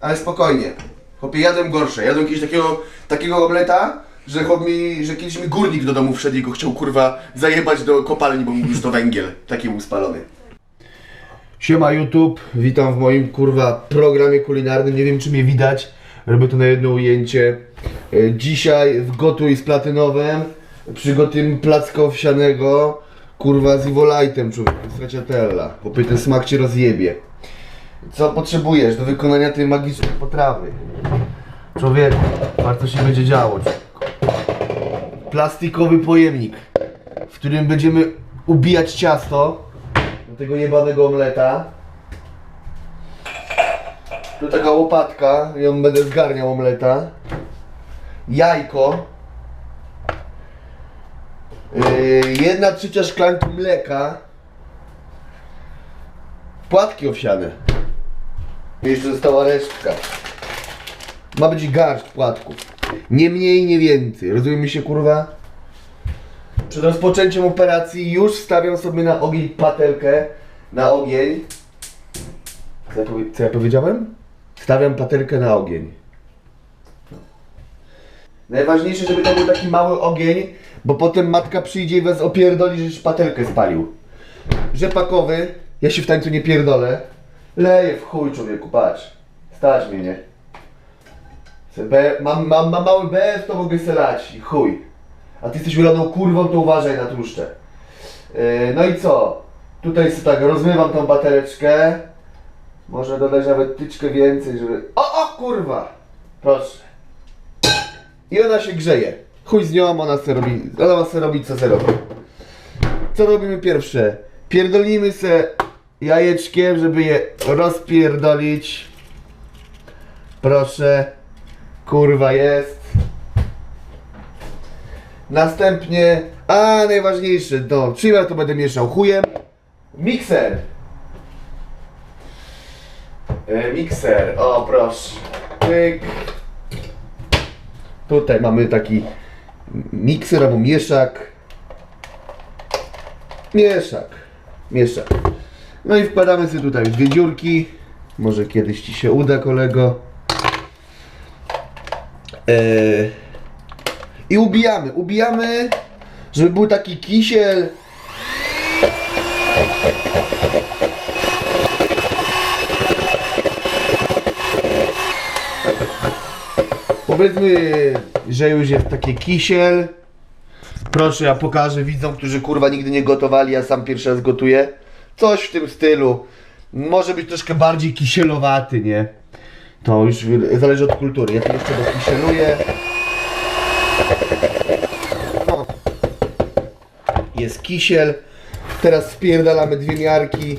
Ale spokojnie. Chłopie, jadłem gorsze. Jadłem kiedyś takiego, takiego omleta, że, chłop mi, że kiedyś mi górnik do domu wszedł i go chciał kurwa zajebać do kopalni, bo mówił, że to węgiel. Taki był spalony. Siema YouTube, witam w moim kurwa programie kulinarnym. Nie wiem czy mnie widać. Robię to na jedno ujęcie. E, Dzisiaj w Gotuj z Platynowem przygotujemy placka owsianego kurwa z Iwolajtem, człowieku, z Raciatella. Ten smak cię rozjebie. Co potrzebujesz do wykonania tej magicznej potrawy? Człowieku, bardzo się będzie działo. Plastikowy pojemnik, w którym będziemy ubijać ciasto do tego jebanego omleta. Tu taka łopatka, ją będę zgarniał omleta. Jajko. Yy, jedna trzecia szklanki mleka. Płatki owsiane. Jeszcze została resztka. Ma być garść płatków. Nie mniej, nie więcej. Rozumiemy się, kurwa? Przed rozpoczęciem operacji już stawiam sobie na ogień patelkę. Na ogień. Co ja, powie- co ja powiedziałem? Stawiam patelkę na ogień. Najważniejsze, żeby to był taki mały ogień, bo potem matka przyjdzie i was opierdoli, że patelkę spalił. Rzepakowy, ja się w tańcu nie pierdolę. Leję w chuj człowieku, patrz. Stać mnie, nie? Se B, mam, mam, mam mały BF, to mogę se lać i chuj. A ty jesteś uloną kurwą, to uważaj na tłuszcze. Yy, no i co? Tutaj sobie tak rozmywam tą batereczkę. Można dodać nawet tyczkę więcej, żeby... O, o kurwa! Proszę. I ona się grzeje. Chuj z nią, ona se robi, ona se robić co se robi. Co robimy pierwsze? Pierdolimy se jajeczkiem, żeby je rozpierdolić. Proszę. Kurwa jest. Następnie, a najważniejsze, czym ja to będę mieszał? Chujem? Mikser. E, mikser, o proszę. Pyk. Tutaj mamy taki mikser albo mieszak. Mieszak. Mieszak. No i wkładamy sobie tutaj dwie dziurki. Może kiedyś Ci się uda, kolego. Eee, I ubijamy. Ubijamy, żeby był taki kisiel. Powiedzmy, że już jest taki kisiel. Proszę, ja pokażę widzom, którzy kurwa nigdy nie gotowali, ja sam pierwszy raz gotuję. Coś w tym stylu. Może być troszkę bardziej kisielowaty, nie? To już zależy od kultury. Ja to jeszcze dokisieluję. O. Jest kisiel. Teraz wpierdalamy dwie miarki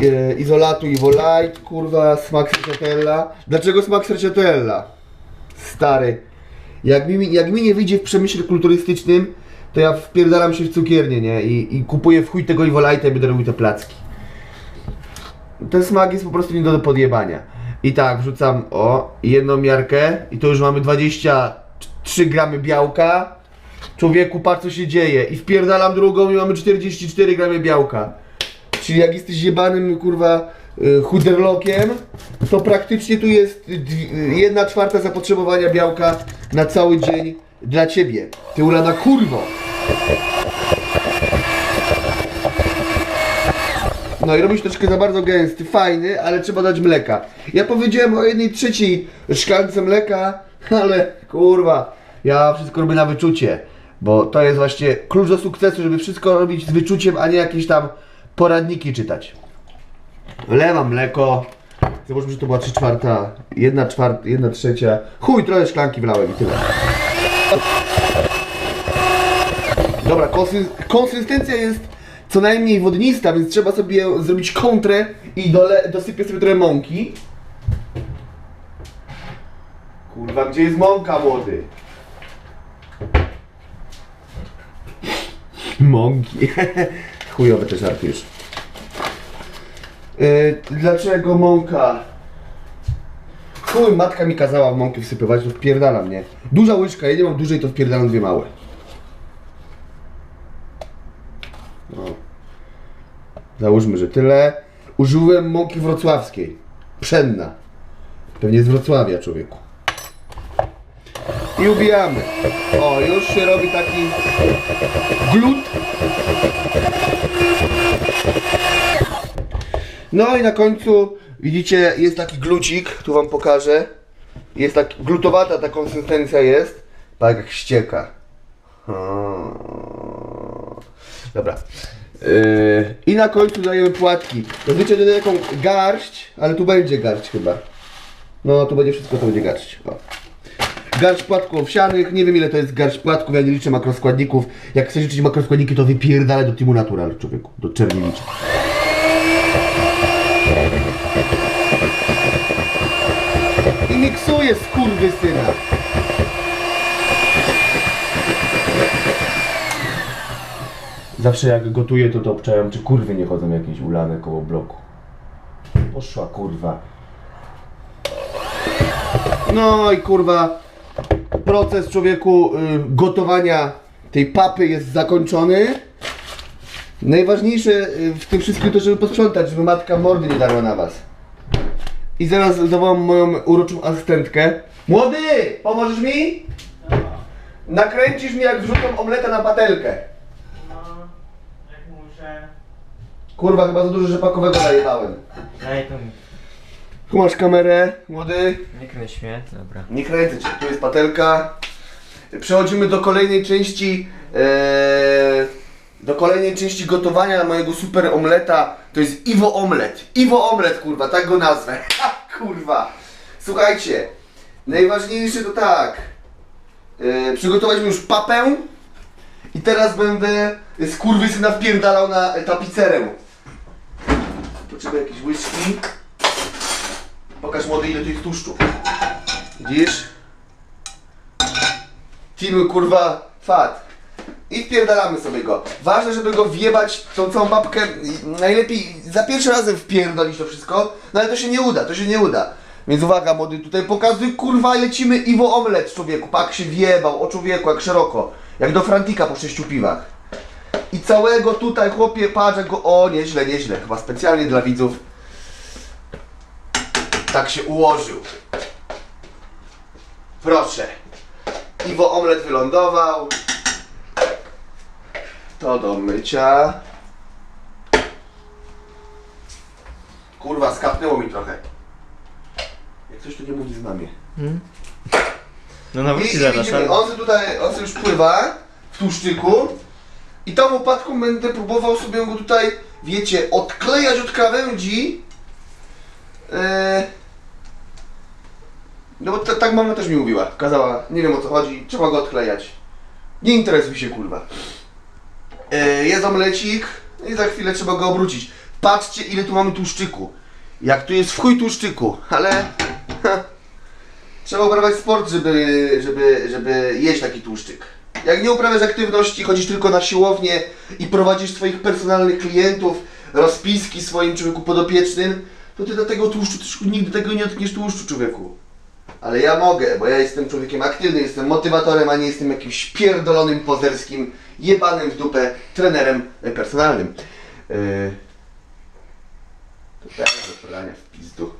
e, izolatu i volite, kurwa, smak stracciatella. Dlaczego smak stracciatella? Stary. Jak mi, jak mi nie wyjdzie w przemyśle kulturystycznym, to ja wpierdalam się w cukiernię, nie? I, i kupuję w chuj tego Ivolite'a i będę robił te placki. Ten smak jest po prostu nie do podjebania. I tak, wrzucam, o, jedną miarkę i to już mamy 23 gramy białka. Człowieku, patrz co się dzieje. I wpierdalam drugą i mamy 44 gramy białka. Czyli jak jesteś jebanym, kurwa, y, chuderlokiem, to praktycznie tu jest dwi- y, jedna czwarta zapotrzebowania białka na cały dzień dla ciebie. Ty ulana kurwo! No i robisz troszkę za bardzo gęsty, fajny, ale trzeba dać mleka. Ja powiedziałem o jednej trzeciej szklance mleka, ale kurwa, ja wszystko robię na wyczucie. Bo to jest właśnie klucz do sukcesu, żeby wszystko robić z wyczuciem, a nie jakieś tam poradniki czytać. Wlewam mleko. Zobaczmy, że to była 3 czwarta, 1 czwarta, 1 trzecia. Chuj, trochę szklanki wlałem i tyle. Dobra, konsy konsystencja jest co najmniej wodnista, więc trzeba sobie zrobić kontrę i dole dosypię sobie trochę mąki. Kurwa, gdzie jest mąka, młody? Mąki. Chujowe te żarty już. Yy, dlaczego mąka? Chuj, matka mi kazała w mąki wsypywać, to wpierdalam, nie? Duża łyżka, ja nie mam dużej, to wpierdalam dwie małe. No. Załóżmy, że tyle. Użyłem mąki wrocławskiej. Pszenna. Pewnie z Wrocławia, człowieku. I ubijamy. O, już się robi taki glut. No i na końcu widzicie, jest taki glucik, tu wam pokażę. Jest tak glutowata ta konsystencja jest. Tak jak ścieka. Hmm. Dobra. Yy, I na końcu dajemy płatki. Zazwyczaj dodaję taką garść, ale tu będzie garść chyba. No, tu będzie wszystko, to będzie garść. O. Garść płatków owsianych, nie wiem ile to jest garść płatków, ja nie liczę makroskładników. Jak chcesz liczyć makroskładniki, to wypierdalaj do Timu Natural, człowieku, do Czerniewicza. I miksuję skurwysyna. Zawsze jak gotuję, to to obczajam, czy kurwy nie chodzą jakieś ulane koło bloku. Poszła kurwa. No i kurwa, proces człowieku y, gotowania tej papy jest zakończony. Najważniejsze y, w tym wszystkim to, żeby posprzątać, żeby matka mordy nie darła na was. I zaraz zawołam moją uroczą asystentkę. Młody, pomożesz mi? Nakręcisz mi jak wrzucą omleta na patelkę. No, jak muszę. Kurwa, chyba za dużo rzepakowego zajebałem. Daj to mi. Tu masz kamerę, młody. Nie kręć mnie, dobra. Nie kręcę cię, tu jest patelka. Przechodzimy do kolejnej części. e, do kolejnej części gotowania mojego super omleta. To jest Iwo Omlet. Iwo Omlet, kurwa, tak go nazwę. Kurwa. Słuchajcie, najważniejsze to tak. E, przygotowaliśmy już papę. I teraz będę skurwysyna wpierdalał na tapicerę. Potrzebuję jakieś łyżki. Pokaż młody ile tu jest tłuszczu. Widzisz? Teamy kurwa fat. I wpierdalamy sobie go. Ważne, żeby go wjebać tą całą babkę. Najlepiej za pierwszym razem wpierdolić to wszystko. No ale to się nie uda, to się nie uda. Więc uwaga młody, tutaj pokazuj kurwa lecimy Iwo Omlet człowieku. Pak się wjebał, o człowieku, jak szeroko. Jak do Frantika po sześciu piwach. I całego tutaj chłopie patrz go. O, nieźle, nieźle. Chyba specjalnie dla widzów. Tak się ułożył. Proszę. Iwo omlet wylądował. To do mycia. Kurwa, skapnęło mi trochę. Jak coś tu nie mówi z mamie. No I, nawróci i zaraz, widzimy, ale... on se tutaj, on se już pływa w tłuszczyku. I tą łopatką będę próbował sobie go tutaj, wiecie, odklejać od krawędzi. Eee, no bo ta, tak mama też mi mówiła, kazała, nie wiem o co chodzi, trzeba go odklejać. Nie interesuj się kurwa. Eee, jest omlecik i za chwilę trzeba go obrócić. Patrzcie ile tu mamy tłuszczyku. Jak tu jest w chuj tłuszczyku, ale... Ha, Trzeba uprawiać sport, żeby, żeby, żeby jeść taki tłuszczyk. Jak nie uprawiasz aktywności, chodzisz tylko na siłownię i prowadzisz swoich personalnych klientów, rozpiski swoim człowieku podopiecznym, to ty do tego tłuszczu, nigdy tego nie dotkniesz tłuszczu człowieku. Ale ja mogę, bo ja jestem człowiekiem aktywnym, jestem motywatorem, a nie jestem jakimś pierdolonym, pozerskim, jebanym w dupę trenerem e, personalnym. Yy... To do podania w pizdu.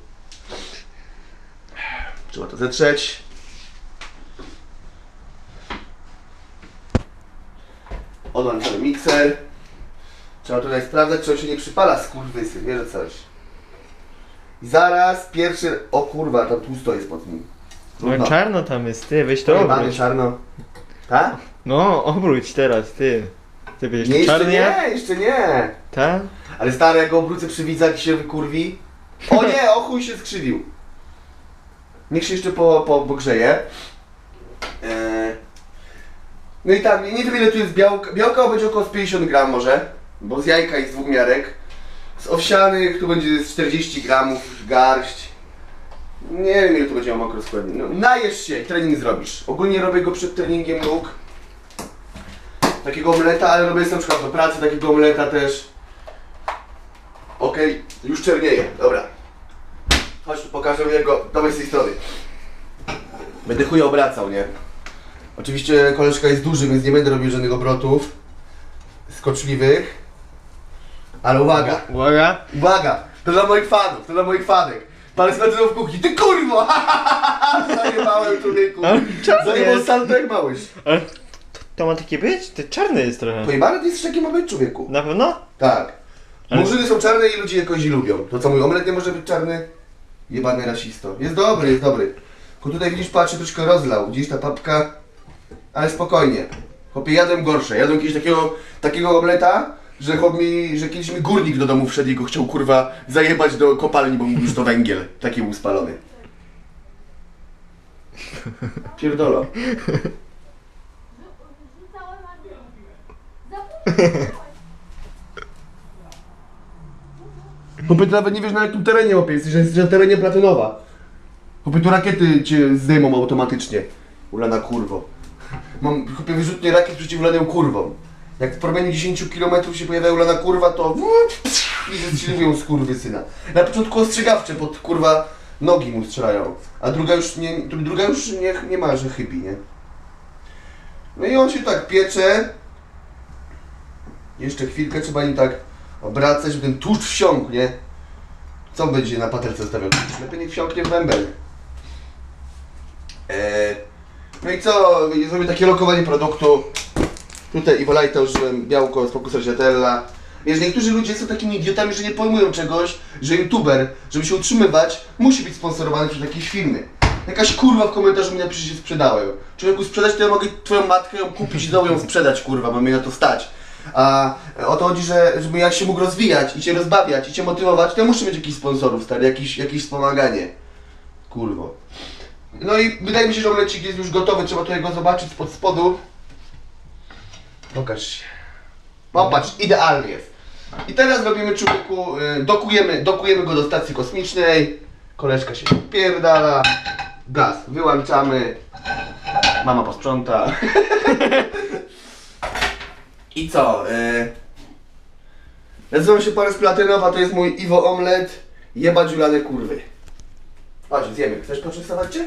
Trzeba to zetrzeć. Odłączamy mikser. Trzeba tutaj sprawdzać, czy on się nie przypala skurwysy, wiesz o coś. I zaraz pierwszy... O kurwa, tam tłusto jest pod nim. No czarno tam jest, ty, weź to Pojebany obróć. czarno. Tak? No, obróć teraz, ty. Ty będziesz Nie, tu jeszcze czarny jak? nie, jeszcze nie. Tak? Ale stary, jak go obrócę przy widzach i się wykurwi. O nie, o chuj się skrzywił. Niech się jeszcze po, po, pogrzeje. Eee. No i tak, nie wiem ile tu jest białka. Białka będzie około z 50 gram może, bo z jajka i z dwóch miarek. Z owsianych tu będzie z 40 gramów, garść. Nie wiem ile tu będzie miał makroskładnik. No, najesz się i trening zrobisz. Ogólnie robię go przed treningiem nóg. Takiego omleta, ale robię sobie na przykład do pracy takiego omleta też. Okej, już czernieje, dobra. Chodź tu pokażę jego, dawaj z tej strony. Będę chuj obracał, nie? Oczywiście koleżka jest duży, więc nie będę robił żadnych obrotów skoczliwych. Ale uwaga, Uwaga. uwaga, to dla moich fanów, to dla moich fanek. Pan jest w kuchni, ty kurwo! Zajebałem człowieku. Zajebał jest. salto jak małyś. Ale to, to ma takie być? To czarny jest trochę. Pojebany ty jesteś taki ma być człowieku. Na pewno? Tak. Ale- Murzyny są czarne i ludzie jakoś lubią. To co, mój omlet nie może być czarny? Jebany rasisto. Jest dobry, jest dobry. Tylko tutaj widzisz, patrzę, troszkę rozlał. Gdzieś ta papka. Ale spokojnie. Chłopie, jadłem gorsze. Jadłem kiedyś takiego, takiego omleta, że, chłop mi, że kiedyś mi górnik do domu wszedł i go chciał kurwa zajebać do kopalni, bo mówił, że to węgiel. Taki był spalony. Pierdolo. Chłopie, ty nawet nie wiesz na jakim terenie chłopie jesteś, że jesteś na terenie Platynowa. Chłopie, tu rakiety cię zdejmą automatycznie. Ulana kurwo. Mam, chłopie, wyrzutnie rakiet przeciw ulanym kurwom. Jak w promieniu 10 km się pojawia ulana kurwa, to i zestrzeliwują skurwysyna. Na początku ostrzegawcze, pod kurwa nogi mu strzelają. A druga już nie, druga już nie, nie ma, że chybi, nie? No i on się tak piecze. Jeszcze chwilkę trzeba nim tak obracać, żeby ten tłuszcz wsiąkł, nie? Co będzie na patelce stawiał? Lepiej niech wsiąknie w wębel. Eee, no i co? Zrobię takie lokowanie produktu. Tutaj Iwolajta użyłem białko z Focusa Giatella. Wiesz, niektórzy ludzie są takimi idiotami, że nie pojmują czegoś, że youtuber, żeby się utrzymywać, musi być sponsorowany przez jakieś firmy. Jakaś kurwa w komentarzu mi napisze, że się sprzedałem. Człowieku sprzedać to ja mogę twoją matkę ją kupić i znowu ją sprzedać, kurwa, bo mnie na to stać. A o to chodzi, że żeby ja się mógł rozwijać i cię rozbawiać i cię motywować, to ja muszę mieć jakichś sponsorów, stary, jakieś, jakieś wspomaganie. Kurwo. No i wydaje mi się, że omlecik jest już gotowy, trzeba tutaj go zobaczyć spod spodu. Pokaż się. Popatrz, idealny jest. I teraz robimy człowieku, y, dokujemy, dokujemy go do stacji kosmicznej. Koleżka się pierdala. Gaz wyłączamy. Mama posprząta. I co? Y, nazywam się Paris Platynowa, to jest mój Iwo Omlet. Jebać ulane kurwy. Chodź, zjemy. Chcesz poczęstować cię?